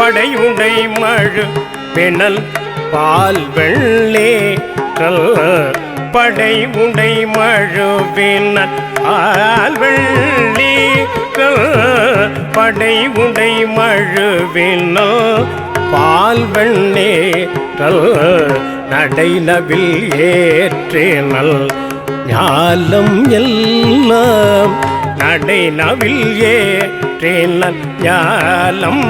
படையுடை மழு பெணல் பால் வெள்ளே கல் படை உடை மழுவின ஆல் வெள்ளி படை உடை மழுவின பால் வெண்ணேற்றல் நடைநவில் ஏற்றேனல் ஞாலம் எல்லாம் நடைநவில் ஏற்றேனல் ஞாலம்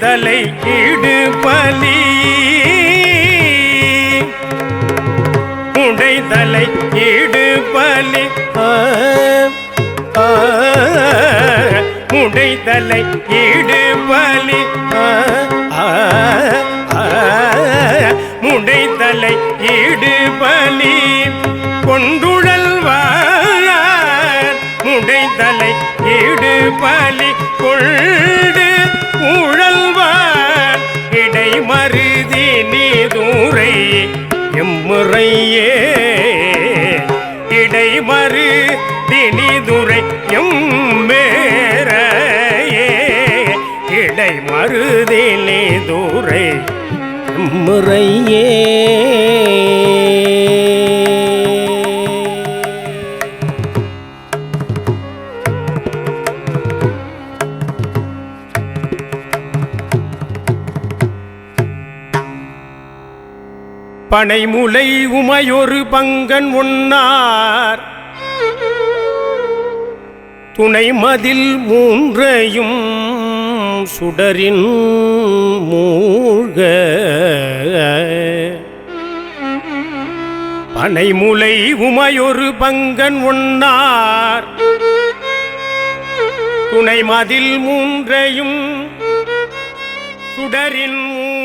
தலை கீடு பலி. இடுபலி ஆ, ஆ, முடைதலை இடுபலி ஆ, ஆ, ஆ, முடைதலை இடுபலி கொண்டுழல்வார் முடைதலை இடுபலி முறையே இடைமறு தினிதுரை எம்மேரையே இடை மருதினி துரை எம்முறையே பனைமுலை உமையொரு பங்கன் உண்ணார். துணை மதில் மூன்றையும் சுடரின் மூழ்க. பனைமுலை உமையொரு பங்கன் உண்ணார். துணை மதில் மூன்றையும் சுடரின் மூ